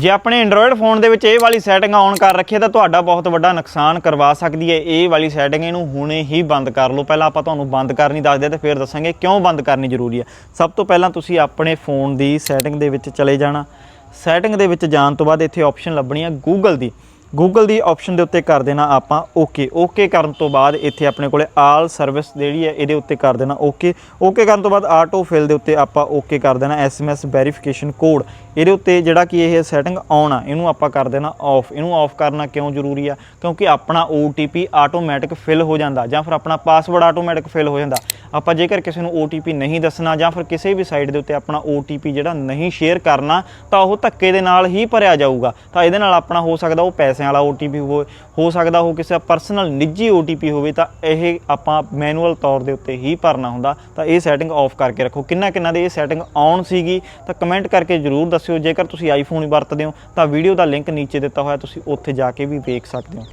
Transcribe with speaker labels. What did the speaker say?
Speaker 1: ਜੇ ਆਪਣੇ Android phone ਦੇ ਵਿੱਚ ਇਹ ਵਾਲੀ ਸੈਟਿੰਗ ਔਨ ਕਰ ਰੱਖੀ ਤਾਂ ਤੁਹਾਡਾ ਬਹੁਤ ਵੱਡਾ ਨੁਕਸਾਨ ਕਰਵਾ ਸਕਦੀ ਹੈ। ਇਹ ਵਾਲੀ ਸੈਟਿੰਗ ਇਹਨੂੰ ਹੁਣੇ ਹੀ ਬੰਦ ਕਰ ਲਓ। ਪਹਿਲਾਂ ਆਪਾਂ ਤੁਹਾਨੂੰ ਬੰਦ ਕਰਨੀ ਦੱਸਦੇ ਤੇ ਫਿਰ ਦੱਸਾਂਗੇ ਕਿਉਂ ਬੰਦ ਕਰਨੀ ਜ਼ਰੂਰੀ ਹੈ। ਸਭ ਤੋਂ ਪਹਿਲਾਂ ਤੁਸੀਂ ਆਪਣੇ ਫੋਨ ਦੀ ਸੈਟਿੰਗ ਦੇ ਵਿੱਚ ਚਲੇ ਜਾਣਾ। ਸੈਟਿੰਗ ਦੇ ਵਿੱਚ ਜਾਣ ਤੋਂ ਬਾਅਦ ਇੱਥੇ ਆਪਸ਼ਨ ਲੱਭਣੀ ਹੈ ਗੂਗਲ ਦੀ। ਗੂਗਲ ਦੀ ਆਪਸ਼ਨ ਦੇ ਉੱਤੇ ਕਰ ਦੇਣਾ ਆਪਾਂ ਓਕੇ ਓਕੇ ਕਰਨ ਤੋਂ ਬਾਅਦ ਇੱਥੇ ਆਪਣੇ ਕੋਲੇ ਆਲ ਸਰਵਿਸ ਜਿਹੜੀ ਹੈ ਇਹਦੇ ਉੱਤੇ ਕਰ ਦੇਣਾ ਓਕੇ ਓਕੇ ਕਰਨ ਤੋਂ ਬਾਅਦ ਆਟੋ ਫਿਲ ਦੇ ਉੱਤੇ ਆਪਾਂ ਓਕੇ ਕਰ ਦੇਣਾ ਐਸਐਮਐਸ ਵੈਰੀਫਿਕੇਸ਼ਨ ਕੋਡ ਇਹਦੇ ਉੱਤੇ ਜਿਹੜਾ ਕਿ ਇਹ ਸੈਟਿੰਗ ਆਨ ਆ, ਇਹਨੂੰ ਆਪਾਂ ਕਰ ਦੇਣਾ ਆਫ ਇਹਨੂੰ ਆਫ ਕਰਨਾ ਕਿਉਂ ਜ਼ਰੂਰੀ ਆ? ਕਿਉਂਕਿ ਆਪਣਾ OTP ਆਟੋਮੈਟਿਕ ਫਿਲ ਹੋ ਜਾਂਦਾ ਜਾਂ ਫਿਰ ਆਪਣਾ ਪਾਸਵਰਡ ਆਟੋਮੈਟਿਕ ਫਿਲ ਹੋ ਜਾਂਦਾ। ਆਪਾਂ ਜੇਕਰ ਕਿਸੇ ਨੂੰ OTP ਨਹੀਂ ਦੱਸਣਾ ਜਾਂ ਫਿਰ ਕਿਸੇ ਵੀ ਸਾਈਟ ਦੇ ਉੱਤੇ ਆਪਣਾ OTP ਜਿਹੜਾ ਨਹੀਂ ਸ਼ੇਅਰ ਕਰਨਾ, ਤਾਂ ਉਹ ਧੱਕੇ ਦੇ ਨਾਲ ਹੀ ਭਰਿਆ ਜਾਊਗਾ। ਤਾਂ ਇਹਦੇ ਨਾਲ ਆਪਣਾ ਹੋ ਸਕਦਾ ਉਹ ਪੈਸੇ ਪੈਸਿਆਂ ਵਾਲਾ OTP ਹੋਵੇ, ਹੋ ਸਕਦਾ ਉਹ ਕਿਸੇ ਪਰਸਨਲ ਨਿੱਜੀ OTP ਹੋਵੇ, ਤਾਂ ਇਹ ਆਪਾਂ ਮੈਨੂਅਲ ਤੌਰ ਦੇ ਉੱਤੇ ਹੀ ਭਰਨਾ ਹੁੰਦਾ, ਤਾਂ ਇਹ ਸੈਟਿੰਗ ਆਫ ਕਰਕੇ ਰੱਖੋ। ਕਿੰਨਾ ਕਿੰਨਾ ਦੇ ਇਹ ਸੈਟਿੰਗ ਔਨ ਸੀਗੀ, ਤਾਂ ਕਮੈਂਟ ਕਰਕੇ ਜਰੂਰ ਦੱਸਿਓ। ਜੇਕਰ ਤੁਸੀਂ ਆਈਫੋਨ ਵਰਤਦੇ ਹੋ, ਤਾਂ ਵੀਡੀਓ ਦਾ ਲਿੰਕ ਨੀਚੇ ਦਿੱਤਾ ਹੋਇਆ, ਤੁਸੀਂ ਉੱਥੇ ਜਾ ਕੇ ਵੀ ਵੇਖ ਸਕਦੇ ਹੋ।